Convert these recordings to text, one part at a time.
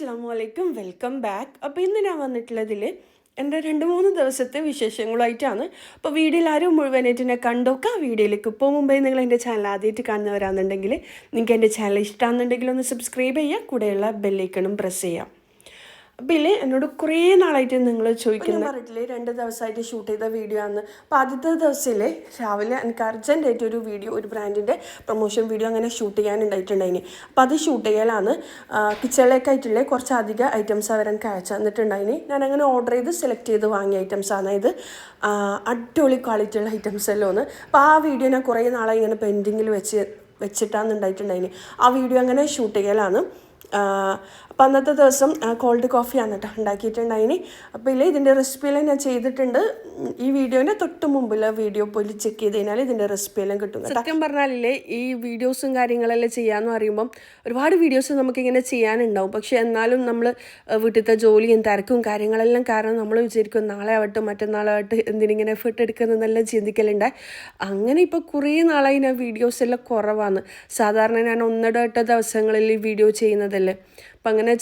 അസ്സാം വലൈക്കും welcome back. അപ്പോൾ ഇന്ന് ഞാൻ വന്നിട്ടുള്ളതിൽ എന്റെ രണ്ട് മൂന്ന് ദിവസത്തെ വിശേഷങ്ങളായിട്ടാണ് അപ്പോൾ വീഡിയോയിൽ ആരും മുഴുവനായിട്ട് എന്നെ കണ്ടോക്കാം. വീഡിയോയിലേക്ക് ഇപ്പോൾ മുമ്പേ നിങ്ങൾ എന്റെ ചാനൽ ആദ്യമായിട്ട് കാണുന്നവരാണെന്നുണ്ടെങ്കിൽ നിങ്ങൾക്ക് എന്റെ ചാനൽ ഇഷ്ടമാണെന്നുണ്ടെങ്കിൽ ഒന്ന് സബ്സ്ക്രൈബ് ചെയ്യുക. കൂടെയുള്ള ബെല്ലൈക്കണും പ്രസ് ചെയ്യാം ഇല്ലേ എന്നോട് കുറേ നാളായിട്ട് നിങ്ങൾ ചോദിക്കുന്ന. പറഞ്ഞിട്ടില്ലേ രണ്ട് ദിവസമായിട്ട് ഷൂട്ട് ചെയ്ത വീഡിയോ ആണ് അപ്പം ആദ്യത്തെ ദിവസത്തിലെ രാവിലെ എനിക്ക് അർജന്റായിട്ട് ഒരു വീഡിയോ ഒരു ബ്രാൻഡിന്റെ പ്രൊമോഷൻ വീഡിയോ അങ്ങനെ ഷൂട്ട് ചെയ്യാനുണ്ടായിട്ടുണ്ടായിന്. അപ്പം അത് ഷൂട്ട് ചെയ്യലാണ്. കിച്ചണിലേക്കായിട്ടുള്ള കുറച്ച് അധികം ഐറ്റംസ് അവർ എനിക്ക് അയച്ചു തന്നിട്ടുണ്ടായിന് ഞാൻ അങ്ങനെ ഓർഡർ ചെയ്ത് സെലക്ട് ചെയ്ത് വാങ്ങിയ ഐറ്റംസ് ആണ് ഇത്. അടിപൊളി ക്വാളിറ്റി ഉള്ള ഐറ്റംസ് എല്ലാം ഒന്ന്. അപ്പോൾ ആ വീഡിയോ ഞാൻ കുറേ നാളായി ഇങ്ങനെ പെൻഡിങ്ങിൽ വെച്ച് വെച്ചിട്ടാണ് ഉണ്ടായിട്ടുണ്ടായിന് ആ വീഡിയോ അങ്ങനെ ഷൂട്ട് ചെയ്യലാണ്. അപ്പം അന്നത്തെ ദിവസം കോൾഡ് കോഫിയാണ് കേട്ടോ ഉണ്ടാക്കിയിട്ടുണ്ടായിന്. അപ്പോൾ ഇല്ല ഇതിന്റെ റെസിപ്പിയെല്ലാം ഞാൻ ചെയ്തിട്ടുണ്ട്. ഈ വീഡിയോന്റെ തൊട്ട് മുമ്പിൽ വീഡിയോ പോലും ചെക്ക് ചെയ്ത് കഴിഞ്ഞാൽ ഇതിന്റെ റെസിപ്പിയെല്ലാം കിട്ടും കേട്ടോ. സത്യം പറഞ്ഞാലില്ലേ ഈ വീഡിയോസും കാര്യങ്ങളെല്ലാം ചെയ്യാന്ന് പറയുമ്പം ഒരുപാട് വീഡിയോസ് നമുക്കിങ്ങനെ ചെയ്യാനുണ്ടാവും. പക്ഷെ എന്നാലും നമ്മൾ വീട്ടിലത്തെ ജോലിയും തിരക്കും കാര്യങ്ങളെല്ലാം കാരണം നമ്മൾ വിചാരിക്കും നാളെ ആവട്ടെ മറ്റന്നാളാവട്ടെ എന്തിനിങ്ങനെ എഫേർട്ട് എടുക്കുന്നതെന്നെല്ലാം ചിന്തിക്കലുണ്ട്. അങ്ങനെ ഇപ്പോൾ കുറേ നാളായി ഞാൻ വീഡിയോസ് എല്ലാം കുറവാണ് സാധാരണ ഞാൻ ഒന്നിടവട്ട ദിവസങ്ങളിൽ വീഡിയോ ചെയ്യുന്നതല്ലേ. അപ്പം അങ്ങനെ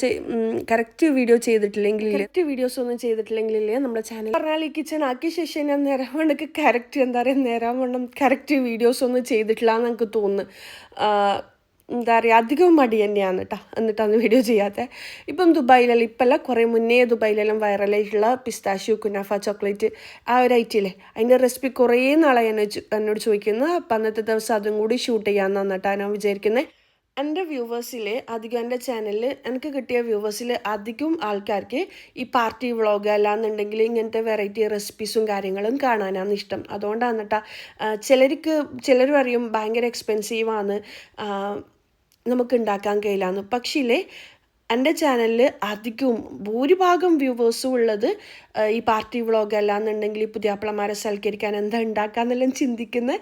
കറക്റ്റ് വീഡിയോ ചെയ്തിട്ടില്ലെങ്കിൽ കറക്റ്റ് വീഡിയോസ് ഒന്നും ചെയ്തിട്ടില്ലെങ്കിലേ നമ്മുടെ ചാനൽ പറഞ്ഞാൽ ഈ കിച്ചൺ ആക്കിയ ശേഷം ഞാൻ നേരം കൊണ്ടൊക്കെ കറക്റ്റ് എന്താ പറയുക നേരം കൊണ്ടും കറക്റ്റ് വീഡിയോസ് ഒന്നും ചെയ്തിട്ടില്ല എന്ന് തോന്നുന്നു. എന്താ പറയുക അധികം മടി തന്നെയാണ് കേട്ടോ എന്നിട്ടാണ് വീഡിയോ ചെയ്യാത്ത. ഇപ്പം ദുബായിലെല്ലാം ഇപ്പല്ല കുറേ മുന്നേ ദുബായിലെല്ലാം വൈറലായിട്ടുള്ള പിസ്താശു കുനാഫ ചോക്ലേറ്റ് ആ ഒരു ഐറ്റില്ലേ അതിന്റെ റെസിപ്പി കുറേ ചോ- എന്നോട് ചോദിക്കുന്നത് അപ്പം അന്നത്തെ ദിവസം അതും കൂടി ഷൂട്ട് ചെയ്യാമെന്നാണ് കേട്ടോ ഞാൻ വിചാരിക്കുന്നത് എന്റെ വ്യൂവേഴ്സിൽ അധികം എന്റെ ചാനലിൽ എനിക്ക് കിട്ടിയ വ്യൂവേഴ്സിൽ അധികം ആൾക്കാർക്ക് ഈ പാർട്ടി വ്ളോഗ് അല്ലാന്നുണ്ടെങ്കിൽ ഇങ്ങനത്തെ വെറൈറ്റി റെസിപ്പീസും കാര്യങ്ങളും കാണാനാണ് ഇഷ്ടം. അതുകൊണ്ടാണ് കേട്ടോ ചിലർക്ക് ചിലർ പറയും ഭയങ്കര എക്സ്പെൻസീവാണ് നമുക്ക് ഉണ്ടാക്കാൻ കഴിയില്ലാന്ന്. പക്ഷേ എന്റെ ചാനലിൽ അധികവും ഭൂരിഭാഗം വ്യൂവേഴ്സും ഉള്ളത് ഈ പാർട്ടി വ്ളോഗ് അല്ലാന്നുണ്ടെങ്കിൽ ഈ പുതിയാപ്പിളമാരെ സൽക്കരിക്കാൻ എന്താ ഉണ്ടാക്കാന്നെല്ലാം ചിന്തിക്കുന്ന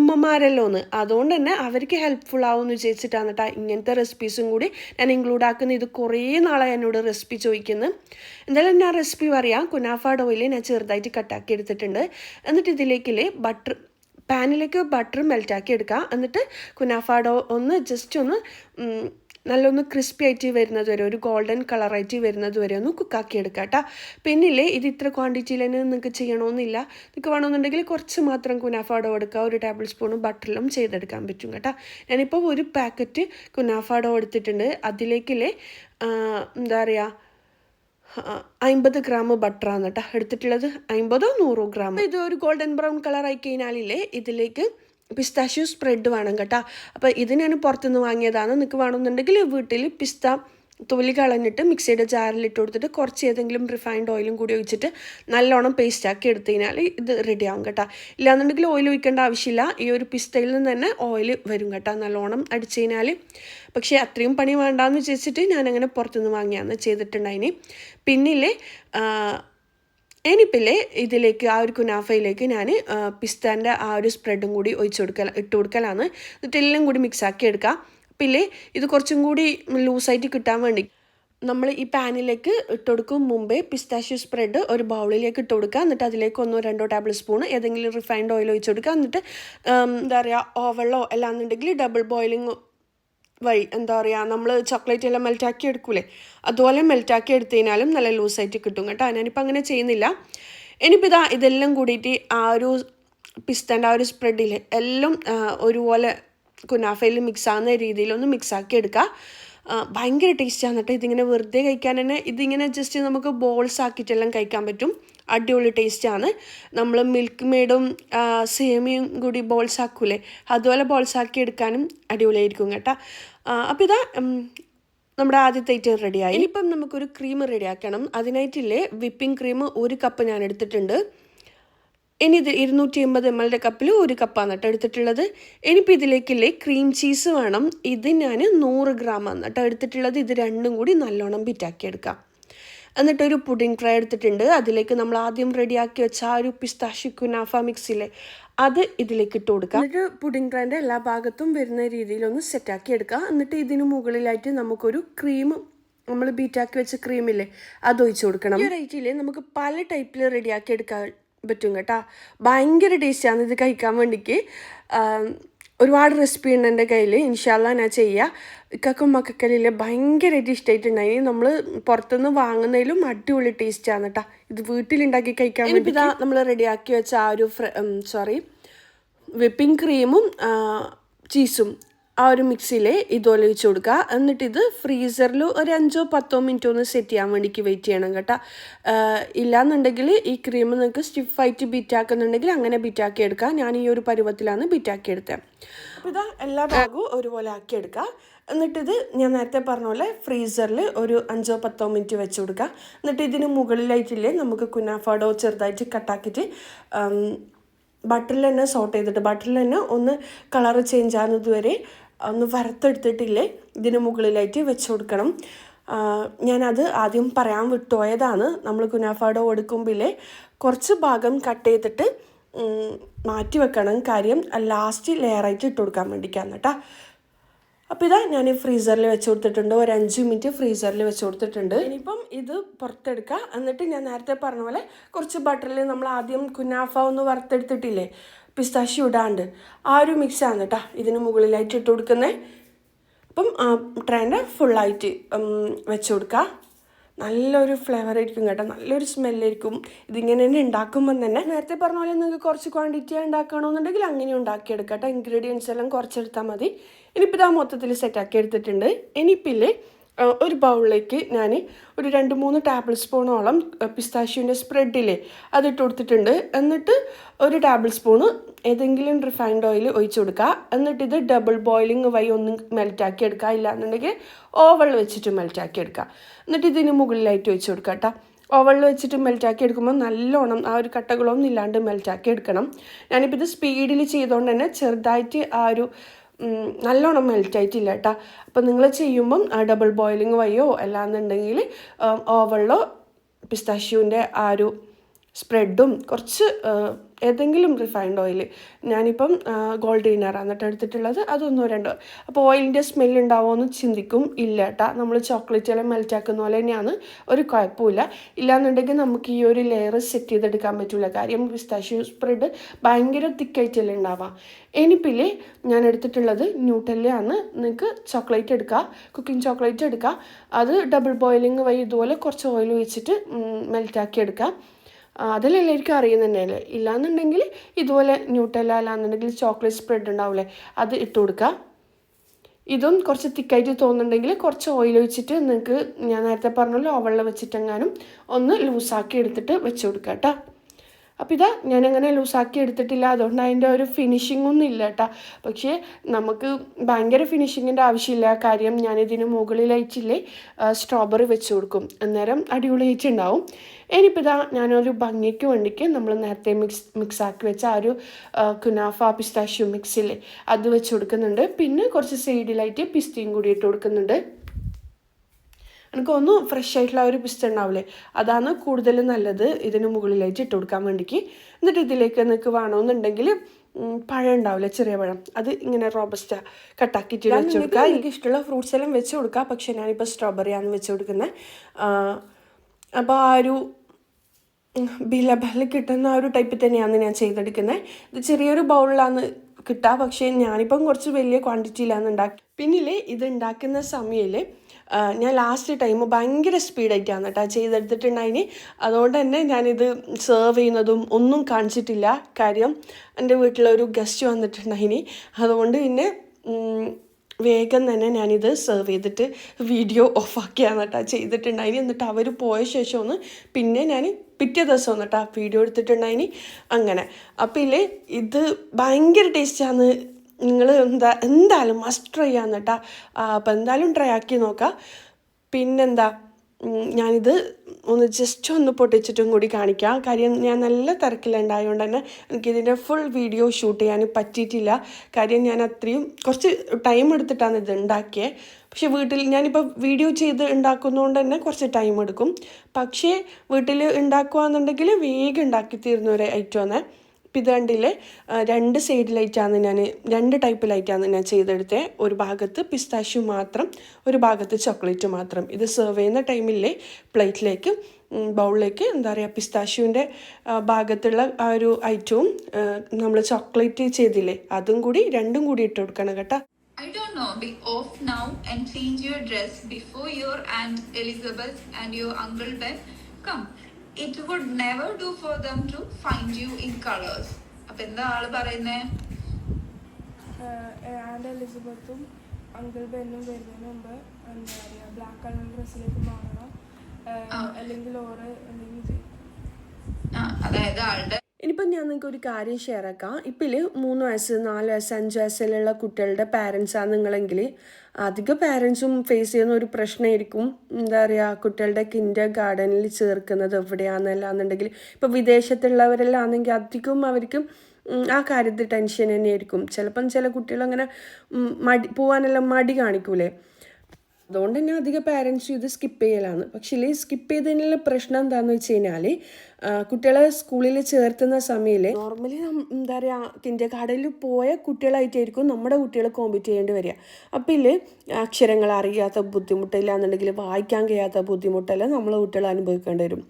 ഉമ്മമാരല്ലോ ഉമ്മമാരല്ലോന്ന്. അതുകൊണ്ട് തന്നെ അവർക്ക് ഹെൽപ്ഫുൾ ആവും എന്ന് വിചാരിച്ചിട്ടാണ് കേട്ടോ ഇങ്ങനത്തെ റെസിപ്പീസും കൂടി ഞാൻ ഇൻക്ലൂഡ് ആക്കുന്ന. ഇത് കുറേ നാളായി എന്നോട് റെസിപ്പി ചോദിക്കുന്നു. എന്തായാലും ഞാൻ റെസിപ്പി പറയാം. കുനാഫാഡ് ഓയിൽ ഞാൻ ചെറുതായിട്ട് കട്ടാക്കി എടുത്തിട്ടുണ്ട്. എന്നിട്ട് ഇതിലേക്കില്ലേ ബട്ടർ പാനിലേക്ക് ബട്ടർ മെൽറ്റാക്കി എടുക്കുക എന്നിട്ട് കുനാഫാഡോ ഒന്ന് ജസ്റ്റ് ഒന്ന് നല്ലൊന്ന് ക്രിസ്പി ആയിട്ട് വരുന്നത് വരെ ഒരു ഗോൾഡൻ കളറായിട്ട് വരുന്നത് വരെ ഒന്ന് കുക്കാക്കി എടുക്കുക കേട്ടോ പിന്നില്ലേ ഇത് ഇത്ര ക്വാണ്ടിറ്റിയിൽ തന്നെ നിങ്ങൾക്ക് ചെയ്യണമെന്നില്ല നിങ്ങൾക്ക് വേണമെന്നുണ്ടെങ്കിൽ കുറച്ച് മാത്രം കുനാഫാഡോ എടുക്കുക ഒരു ടേബിൾ സ്പൂൺ ബട്ടറിലും ചെയ്തെടുക്കാൻ പറ്റും കേട്ടോ. ഞാനിപ്പോൾ ഒരു പാക്കറ്റ് കുനാഫാഡോ എടുത്തിട്ടുണ്ട്. അതിലേക്കില്ലേ എന്താ പറയുക അമ്പത് ഗ്രാം ബട്ടറാണ് കേട്ടോ എടുത്തിട്ടുള്ളത്. അമ്പതോ നൂറോ ഗ്രാം ഇത് ഒരു ഗോൾഡൻ ബ്രൗൺ കളർ ആയി കഴിഞ്ഞാലില്ലേ ഇതിലേക്ക് പിസ്താഷ്യൂ സ്പ്രെഡ് വേണം കേട്ടോ. അപ്പോൾ ഇത് ഞാൻ പുറത്തുനിന്ന് വാങ്ങിയതാണ് നിങ്ങൾക്ക് വേണമെന്നുണ്ടെങ്കിൽ വീട്ടിൽ പിസ്ത തൊലി കളഞ്ഞിട്ട് മിക്സിയുടെ ജാറിലിട്ട് കൊടുത്തിട്ട് കുറച്ച് ഏതെങ്കിലും റിഫൈൻഡ് ഓയിലും കൂടി ഒഴിച്ചിട്ട് നല്ലോണം പേസ്റ്റ് ആക്കി എടുത്തു കഴിഞ്ഞാൽ ഇത് റെഡി ആവും കേട്ടോ. ഇല്ലാന്നുണ്ടെങ്കിൽ ഓയിൽ ഒഴിക്കേണ്ട ആവശ്യമില്ല. ഈ ഒരു പിസ്തയിൽ നിന്ന് തന്നെ ഓയിൽ വരും കേട്ടോ. നല്ലോണം അടിച്ചു കഴിഞ്ഞാൽ പക്ഷേ അത്രയും പണി വേണ്ടാന്ന് വിചാരിച്ചിട്ട് ഞാനങ്ങനെ പുറത്തുനിന്ന് വാങ്ങിയാന്ന് ചെയ്തിട്ടുണ്ടായിന്. പിന്നില്ലേ ഇനിയിപ്പില്ലേ ഇതിലേക്ക് ആ ഒരു കുനാഫയിലേക്ക് ഞാൻ പിസ്താന്റെ ആ ഒരു സ്പ്രെഡും കൂടി ഒഴിച്ചു കൊടുക്കൽ ഇട്ട് കൊടുക്കലാണ്. എന്നിട്ട് എല്ലാം കൂടി മിക്സ് ആക്കി എടുക്കാം. പിന്നെ ഇത് കുറച്ചും കൂടി ലൂസായിട്ട് കിട്ടാൻ വേണ്ടി നമ്മൾ ഈ പാനിലേക്ക് ഇട്ട് കൊടുക്കും മുമ്പേ പിസ്താഷ്യൂ സ്പ്രെഡ് ഒരു ബൗളിലേക്ക് ഇട്ട് കൊടുക്കുക എന്നിട്ട് അതിലേക്ക് ഒന്നോ രണ്ടോ ടേബിൾ സ്പൂൺ ഏതെങ്കിലും റിഫൈൻഡ് ഓയിൽ ഒഴിച്ച് കൊടുക്കുക എന്നിട്ട് എന്താ പറയുക ഓവളോ അല്ലാന്നുണ്ടെങ്കിൽ ഡബിൾ ബോയിലിംഗ് വഴി എന്താ പറയുക നമ്മൾ ചോക്ലേറ്റ് എല്ലാം മെൽറ്റാക്കി എടുക്കൂലേ? അതുപോലെ മെൽറ്റാക്കി എടുത്തു കഴിഞ്ഞാലും നല്ല ലൂസായിട്ട് കിട്ടും കേട്ടോ. ഞാനിപ്പോൾ അങ്ങനെ ചെയ്യുന്നില്ല. ഇനിയിപ്പോൾ ഇതാ ഇതെല്ലാം കൂടിയിട്ട് ആ ഒരു പിസ്തന്റെ ആ ഒരു സ്പ്രെഡിൽ എല്ലാം ഒരുപോലെ കുനാഫയിൽ മിക്സ് ആകുന്ന രീതിയിലൊന്ന് മിക്സ് ആക്കി എടുക്കുക ഭയങ്കര ടേസ്റ്റാണ് കേട്ടോ. ഇതിങ്ങനെ വെറുതെ കഴിക്കാൻ തന്നെ ഇതിങ്ങനെ ജസ്റ്റ് നമുക്ക് ബോൾസ് ആക്കിയിട്ടെല്ലാം കഴിക്കാൻ പറ്റും. അടിപൊളി ടേസ്റ്റാണ് നമ്മൾ മിൽക്ക് മെയ്ഡും സേമിയും കൂടി ബോൾസ് ആക്കൂലേ? അതുപോലെ ബോൾസ് ആക്കി എടുക്കാനും അടിപൊളിയായിരിക്കും കേട്ടോ. അപ്പോൾ ഇതാ നമ്മുടെ ആദ്യത്തെ ഐറ്റം റെഡിയായി ഇനിയിപ്പം നമുക്കൊരു ക്രീം റെഡിയാക്കണം അതിനായിട്ടില്ലേ വിപ്പിംഗ് ക്രീം ഒരു കപ്പ് ഞാൻ എടുത്തിട്ടുണ്ട്. ഇനി ഇത് ഇരുന്നൂറ്റി എൺപത് എം എല്ലിന്റെ കപ്പിൽ ഒരു കപ്പാണ് കേട്ടോ എടുത്തിട്ടുള്ളത്. ഇനിയിപ്പോൾ ഇതിലേക്കില്ലേ ക്രീം ചീസ് വേണം. ഇത് ഞാൻ നൂറ് ആണ് കേട്ടോ എടുത്തിട്ടുള്ളത്. ഇത് രണ്ടും കൂടി നല്ലോണം ബിറ്റാക്കി എടുക്കാം. എന്നിട്ടൊരു പുഡിംഗ് ട്രൈ എടുത്തിട്ടുണ്ട്. അതിലേക്ക് നമ്മൾ ആദ്യം റെഡിയാക്കി വെച്ച ആ ഒരു പിസ്താഷി കുനാഫ മിക്സിലെ അത് ഇതിലേക്ക് ഇട്ട് കൊടുക്കുക എന്നിട്ട് പുഡിംഗ് ട്രൈന്റെ എല്ലാ ഭാഗത്തും വരുന്ന രീതിയിൽ ഒന്ന് സെറ്റാക്കി എടുക്കുക എന്നിട്ട് ഇതിന് മുകളിലായിട്ട് നമുക്കൊരു ക്രീം നമ്മൾ ബീറ്റാക്കി വെച്ച ക്രീമില്ലേ അത് ഒഴിച്ചു കൊടുക്കണം. ഈ റേറ്റിൽ നമുക്ക് പല ടൈപ്പിൽ റെഡിയാക്കി എടുക്കാൻ പറ്റും കേട്ടോ. ഭയങ്കര ടേസ്റ്റാണ് ഇത് കഴിക്കാൻ വേണ്ടിക്ക്. ഒരുപാട് റെസിപ്പി ഉണ്ട് എന്റെ കയ്യിൽ ഇൻഷാല്ല ഞാൻ ചെയ്യുക ഇക്കക്കും മക്കക്കല്ലിൽ ഭയങ്കരമായിട്ട് ഇഷ്ടമായിട്ടുണ്ടായി നമ്മൾ പുറത്തുനിന്ന് വാങ്ങുന്നതിലും അടിപൊളി ടേസ്റ്റാണ് കേട്ടോ ഇത് വീട്ടിലുണ്ടാക്കി കഴിക്കാൻ വേണ്ടി ഇതാ നമ്മൾ ആക്കി വെച്ച ആ ഒരു സോറി വിപ്പിംഗ് ക്രീമും ചീസും ആ ഒരു മിക്സിയിൽ ഇതുപോലെ വെച്ച് കൊടുക്കുക. എന്നിട്ട് ഇത് ഫ്രീസറിൽ ഒരു അഞ്ചോ പത്തോ മിനിറ്റോ ഒന്ന് സെറ്റ് ചെയ്യാൻ വേണ്ടിക്ക് വെയിറ്റ് ചെയ്യണം കേട്ടോ. ഇല്ലാന്നുണ്ടെങ്കിൽ ഈ ക്രീം നിങ്ങൾക്ക് സ്റ്റിഫായിട്ട് ബീറ്റാക്കുന്നുണ്ടെങ്കിൽ അങ്ങനെ ബീറ്റാക്കി എടുക്കാം ഞാൻ ഈ ഒരു പരുവത്തിലാണ് ബീറ്റാക്കി എടുത്തത് അപ്പോൾ ഇതാ എല്ലാ ഭാഗവും ഒരുപോലെ ആക്കി എടുക്കുക. എന്നിട്ടിത് ഞാൻ നേരത്തെ പറഞ്ഞ പോലെ ഫ്രീസറിൽ ഒരു അഞ്ചോ പത്തോ മിനിറ്റ് വെച്ച് കൊടുക്കുക. എന്നിട്ട് ഇതിന് മുകളിലായിട്ടില്ലേ നമുക്ക് കുനാഫാഡോ ചെറുതായിട്ട് കട്ടാക്കിയിട്ട് ബട്ടറിൽ തന്നെ സോട്ട് ചെയ്തിട്ട് ബട്ടറിൽ തന്നെ ഒന്ന് കളർ ചേഞ്ച് ആകുന്നത് വരെ ഒന്ന് വറുത്തെടുത്തിട്ടില്ലേ ഇതിന് മുകളിലായിട്ട് വെച്ച് കൊടുക്കണം. ഞാനത് ആദ്യം പറയാൻ വിട്ടുപോയതാണ്. നമ്മൾ കുനാഫാഡോ കൊടുക്കുമ്പില്ലേ കുറച്ച് ഭാഗം കട്ട് ചെയ്തിട്ട് മാറ്റി വെക്കണം. കാര്യം ലാസ്റ്റ് ലെയറായിട്ട് ഇട്ട് കൊടുക്കാൻ വേണ്ടിക്കാന്ന് കേട്ടോ. അപ്പോൾ ഇതാ ഞാൻ ഫ്രീസറിൽ വെച്ച് കൊടുത്തിട്ടുണ്ട് ഒരു അഞ്ച് മിനിറ്റ് ഫ്രീസറിൽ വെച്ച് കൊടുത്തിട്ടുണ്ട് ഇനിയിപ്പം ഇത് പുറത്തെടുക്കുക. എന്നിട്ട് ഞാൻ നേരത്തെ പറഞ്ഞ പോലെ കുറച്ച് ബട്ടറിൽ നമ്മൾ ആദ്യം കുനാഫ ഒന്ന് വറുത്തെടുത്തിട്ടില്ലേ? പിസ്താശി ഇടാണ്ട്. ആ ഒരു മിക്സാണ് കേട്ടോ ഇതിന് മുകളിലായിട്ട് ഇട്ട് കൊടുക്കുന്നത് അപ്പം ട്രെയിന്റെ ഫുള്ളായിട്ട് വെച്ച് കൊടുക്കുക നല്ലൊരു ഫ്ലേവർ ആയിരിക്കും കേട്ടോ. നല്ലൊരു സ്മെല്ലായിരിക്കും ഇതിങ്ങനെ തന്നെ ഉണ്ടാക്കുമ്പം തന്നെ നേരത്തെ പറഞ്ഞ പോലെ നിങ്ങൾക്ക് കുറച്ച് ക്വാണ്ടിറ്റി ഉണ്ടാക്കണമെന്നുണ്ടെങ്കിൽ അങ്ങനെ ഉണ്ടാക്കിയെടുക്കാം കേട്ടോ. ഇൻഗ്രീഡിയൻസ് എല്ലാം കുറച്ചെടുത്താൽ മതി. ഇനിയിപ്പോൾ ഇതാ മൊത്തത്തിൽ സെറ്റാക്കി എടുത്തിട്ടുണ്ട്. ഇനിയിപ്പില്ലേ ഒരു ബൗളിലേക്ക് ഞാൻ ഒരു രണ്ട് മൂന്ന് ടേബിൾ സ്പൂണോളം പിസ്താഷ്യൂന്റെ സ്പ്രെഡില്ലേ അതിട്ട് കൊടുത്തിട്ടുണ്ട്. എന്നിട്ട് ഒരു ടേബിൾ സ്പൂണ് ഏതെങ്കിലും റിഫൈൻഡ് ഓയിൽ ഒഴിച്ചു കൊടുക്കുക. എന്നിട്ട് ഇത് ഡബിൾ ബോയിലിംഗ് വൈ ഒന്ന് മെൽറ്റാക്കി എടുക്കുക. ഇല്ലാന്നുണ്ടെങ്കിൽ ഓവൾ വെച്ചിട്ട് മെൽറ്റാക്കി എടുക്കുക. എന്നിട്ട് ഇതിന് മുകളിലായിട്ട് ഒഴിച്ചു കൊടുക്കുക കേട്ടോ. ഓവളിൽ വെച്ചിട്ട് മെൽറ്റാക്കി എടുക്കുമ്പോൾ നല്ലോണം ആ ഒരു കട്ടകളൊന്നും ഇല്ലാണ്ട് മെൽറ്റാക്കി എടുക്കണം. ഞാനിപ്പോൾ ഇത് സ്പീഡിൽ ചെയ്തുകൊണ്ട് തന്നെ ചെറുതായിട്ട് ആ ഒരു നല്ലോണം മെൽറ്റ് ആയിട്ടില്ല കേട്ടോ. അപ്പോൾ നിങ്ങൾ ചെയ്യുമ്പം ഡബിൾ ബോയിലിംഗ് വയ്യോ അല്ലാന്നുണ്ടെങ്കിൽ ഓവളിലോ പിസ്താഷ്യൂവിന്റെ ആ ഒരു സ്പ്രെഡും കുറച്ച് ഏതെങ്കിലും റിഫൈൻഡ് ഓയിൽ ഞാനിപ്പം ഗോൾഡ് വിനറാണ് എന്നിട്ട് എടുത്തിട്ടുള്ളത് അതൊന്നോ രണ്ടോ. അപ്പോൾ ഓയിലിന്റെ സ്മെല്ല് ഉണ്ടാവുമെന്ന് ചിന്തിക്കും. ഇല്ല കേട്ടോ നമ്മൾ ചോക്ലേറ്റുകളെ മെൽറ്റാക്കുന്ന പോലെ തന്നെയാണ്. ഒരു കുഴപ്പമില്ല ഇല്ലാന്നുണ്ടെങ്കിൽ നമുക്ക് ഈ ഒരു ലെയർ സെറ്റ് ചെയ്തെടുക്കാൻ പറ്റില്ല കാര്യം പിസ്താഷ്യൂ സ്പ്രെഡ് ഭയങ്കര തിക്കായിട്ടല്ലേ ഉണ്ടാവാം ഇനിപ്പില്ലേ ഞാൻ എടുത്തിട്ടുള്ളത് ന്യൂട്ടല്ലയാണ് നിങ്ങൾക്ക് ചോക്ലേറ്റ് എടുക്കുക കുക്കിംഗ് ചോക്ലേറ്റ് എടുക്കുക അത് ഡബിൾ ബോയിലിംഗ് വഴി ഇതുപോലെ കുറച്ച് ഓയിൽ ഒഴിച്ചിട്ട് മെൽറ്റാക്കി എടുക്കുക അതിലെല്ലാവർക്കും അറിയുന്നതന്നെയല്ലേ? ഇല്ലാന്നുണ്ടെങ്കിൽ ഇതുപോലെ ന്യൂട്ടല്ല അല്ലാന്നുണ്ടെങ്കിൽ ചോക്ലേറ്റ് സ്പ്രെഡ് ഉണ്ടാവില്ലേ അത് ഇട്ട് കൊടുക്കുക ഇതും കുറച്ച് തിക്കായിട്ട് തോന്നുന്നുണ്ടെങ്കിൽ കുറച്ച് ഓയിൽ ഒഴിച്ചിട്ട് നിങ്ങൾക്ക് ഞാൻ നേരത്തെ പറഞ്ഞല്ലോ ഓവളിൽ വെച്ചിട്ടെങ്ങാനും ഒന്ന് ലൂസാക്കി എടുത്തിട്ട് വെച്ച് കൊടുക്കുക കേട്ടോ അപ്പോൾ ഇതാ ഞാനങ്ങനെ ലൂസാക്കി എടുത്തിട്ടില്ല. അതുകൊണ്ട് അതിന്റെ ഒരു ഫിനിഷിങ്ങൊന്നും ഇല്ല കേട്ടോ പക്ഷേ നമുക്ക് ഭയങ്കര ഫിനിഷിങ്ങിന്റെ ആവശ്യമില്ല. കാര്യം ഞാനിതിന് മുകളിലായിട്ടില്ലേ സ്ട്രോബെറി വെച്ച് കൊടുക്കും. അന്നേരം അടിപൊളിയായിട്ടുണ്ടാവും. ഇനിയിപ്പോൾ ഇതാ ഞാനൊരു ഭംഗിക്ക് വേണ്ടിക്ക് നമ്മൾ നേരത്തെ മിക്സ് മിക്സാക്കി വെച്ച ആ ഒരു കുനാഫ പിസ്താഷ്യൂ മിക്സില്ലേ അത് വെച്ച് കൊടുക്കുന്നുണ്ട്. പിന്നെ കുറച്ച് സൈഡിലായിട്ട് പിസ്തയും കൂടി ഇട്ട് കൊടുക്കുന്നുണ്ട്. എനിക്കൊന്ന് ഫ്രഷ് ആയിട്ടുള്ള ഒരു പിസ്ത ഉണ്ടാവില്ലേ അതാണ് കൂടുതൽ നല്ലത് ഇതിന് മുകളിലായിട്ട് ഇട്ട് കൊടുക്കാൻ വേണ്ടിക്ക്. എന്നിട്ട് ഇതിലേക്ക് നിങ്ങൾക്ക് വേണമെന്നുണ്ടെങ്കിൽ പഴം ഉണ്ടാവില്ല ചെറിയ പഴം അത് ഇങ്ങനെ റോബസ്റ്റ കട്ടാക്കിയിട്ട് വെച്ച് കൊടുക്കുക എനിക്ക് ഇഷ്ടമുള്ള ഫ്രൂട്ട്സ് എല്ലാം വെച്ച് കൊടുക്കുക പക്ഷേ ഞാനിപ്പോൾ സ്ട്രോബെറിയാണ് വെച്ച് കൊടുക്കുന്നത് അപ്പോൾ ആ ഒരു ബിലബൽ കിട്ടുന്ന ആ ഒരു ടൈപ്പിൽ തന്നെയാണ് ഞാൻ ചെയ്തെടുക്കുന്നത്. ഇത് ചെറിയൊരു ബൗളിലാണ് കിട്ടുക പക്ഷേ ഞാനിപ്പം കുറച്ച് വലിയ ക്വാണ്ടിറ്റിയിലാണ് ഉണ്ടാക്കി. പിന്നിലെ ഇത് ഉണ്ടാക്കുന്ന സമയത്തിൽ ഞാൻ ലാസ്റ്റ് ടൈം ഭയങ്കര സ്പീഡായിട്ടാണ് കേട്ടോ ചെയ്തെടുത്തിട്ടുണ്ടായിന്. അതുകൊണ്ട് തന്നെ ഞാനിത് സെർവ് ചെയ്യുന്നതും ഒന്നും കാണിച്ചിട്ടില്ല. കാര്യം എന്റെ വീട്ടിലൊരു ഗസ്റ്റ് വന്നിട്ടുണ്ടായിന്. അതുകൊണ്ട് പിന്നെ വേഗം തന്നെ ഞാനിത് സെർവ് ചെയ്തിട്ട് വീഡിയോ ഓഫാക്കിയാണ് കേട്ടോ ചെയ്തിട്ടുണ്ടായിന്. എന്നിട്ട് അവർ പോയ ശേഷമൊന്ന് പിന്നെ ഞാൻ പിറ്റേ ദിവസം വന്നിട്ട് ആ വീഡിയോ എടുത്തിട്ടുണ്ടായിനി. അങ്ങനെ. അപ്പം ഇല്ലേ ഇത് ഭയങ്കര ടേസ്റ്റാണ് നിങ്ങൾ എന്താ എന്തായാലും മസ്റ്റ് ട്രൈ ചെയ്യാന്ന് കേട്ടോ അപ്പം എന്തായാലും ട്രൈ ആക്കി നോക്കാം. പിന്നെന്താ ഞാനിത് ഒന്ന് ജസ്റ്റ് ഒന്ന് പൊട്ടിച്ചിട്ടും കൂടി കാണിക്കാം. കാര്യം ഞാൻ നല്ല തിരക്കിലുണ്ടായതുകൊണ്ട് തന്നെ എനിക്കിതിന്റെ ഫുൾ വീഡിയോ ഷൂട്ട് ചെയ്യാൻ പറ്റിയിട്ടില്ല. കാര്യം ഞാൻ അത്രയും കുറച്ച് ടൈം എടുത്തിട്ടാണ് ഇത് ഉണ്ടാക്കിയത് പക്ഷെ വീട്ടിൽ ഞാനിപ്പോൾ വീഡിയോ ചെയ്ത് ഉണ്ടാക്കുന്നതുകൊണ്ട് തന്നെ കുറച്ച് ടൈം എടുക്കും. പക്ഷേ വീട്ടിൽ ഉണ്ടാക്കുകയെന്നുണ്ടെങ്കിൽ വേഗം ഉണ്ടാക്കി തീരുന്ന ഒരു ഐറ്റമാണ് ഇപ്പം രണ്ട് സൈഡിലായിട്ടാണ് ഞാൻ രണ്ട് ടൈപ്പ് ലൈറ്റാണ് ഞാൻ ചെയ്തെടുത്തത് ഒരു ഭാഗത്ത് പിസ്താശു മാത്രം ഒരു ഭാഗത്ത് ചോക്ലേറ്റ് മാത്രം. ഇത് സെർവ് ചെയ്യുന്ന ടൈമില്ലേ പ്ലേറ്റിലേക്ക് ബൗളിലേക്ക് എന്താ പറയുക പിസ്താഷ്യൂവിന്റെ ഭാഗത്തുള്ള ആ ഒരു ഐറ്റവും നമ്മൾ ചോക്ലേറ്റ് ചെയ്തില്ലേ അതും കൂടി രണ്ടും കൂടി ഇട്ട് കൊടുക്കണം കേട്ടോ. I don't know, be off now and change your dress before your Aunt Elizabeth and your Uncle Ben come. It would never do for them to find you in colours അപ്പൊ എന്താ ആൾ പറയുന്നേ? ആൻഡ് എലിസബത്തും അങ്കിൾ ബെന്നും വരുന്നതിന് മുമ്പ് എന്താ പറയുക black colour ഡ്രസ്സിലേക്ക് മാറണം. അല്ലെങ്കിൽ ഓറ് എന്തെങ്കിലും ചെയ്യും. അതായത് ആളുടെ ഇനിയിപ്പം ഞാൻ നിങ്ങൾക്ക് ഒരു കാര്യം ഷെയർ ആക്കാം. ഇപ്പിൽ മൂന്ന് വയസ്സ് നാല് വയസ്സ് അഞ്ച് വയസ്സിലുള്ള കുട്ടികളുടെ പാരൻസാണ് നിങ്ങളെങ്കിൽ അധിക പാരൻസും ഫേസ് ചെയ്യുന്ന ഒരു പ്രശ്നമായിരിക്കും. എന്താ പറയുക കുട്ടികളുടെ കിൻഡർ ഗാർഡനിൽ ചേർക്കുന്നത് എവിടെയാണെന്നല്ലാന്നുണ്ടെങ്കിൽ ഇപ്പോൾ വിദേശത്തുള്ളവരെല്ലാം ആണെങ്കിൽ അധികം അവർക്ക് ആ കാര്യത്തിൽ ടെൻഷൻ തന്നെയായിരിക്കും. ചിലപ്പം ചില കുട്ടികൾ അങ്ങനെ മടി പോകാനെല്ലാം മടി കാണിക്കൂലേ. അതുകൊണ്ട് തന്നെ അധിക പാരൻസും ഇത് സ്കിപ്പ് ചെയ്യലാണ്. പക്ഷേ ഇല്ലേ സ്കിപ്പ് ചെയ്തതിനുള്ള പ്രശ്നം എന്താണെന്ന് വെച്ച് കഴിഞ്ഞാൽ കുട്ടികളെ സ്കൂളിൽ ചേർത്തുന്ന സമയത്ത് നോർമലി എന്താ പറയുക ഗാർഡനിൽ പോയ കുട്ടികളായിട്ടായിരിക്കും നമ്മുടെ കുട്ടികൾ കോമ്പറ്റ് ചെയ്യേണ്ടി വരിക. അപ്പം ഇതിൽ അക്ഷരങ്ങൾ അറിയാത്ത ബുദ്ധിമുട്ടില്ല എന്നുണ്ടെങ്കിൽ വായിക്കാൻ കഴിയാത്ത ബുദ്ധിമുട്ടെല്ലാം നമ്മളെ കുട്ടികൾ അനുഭവിക്കേണ്ടി വരും.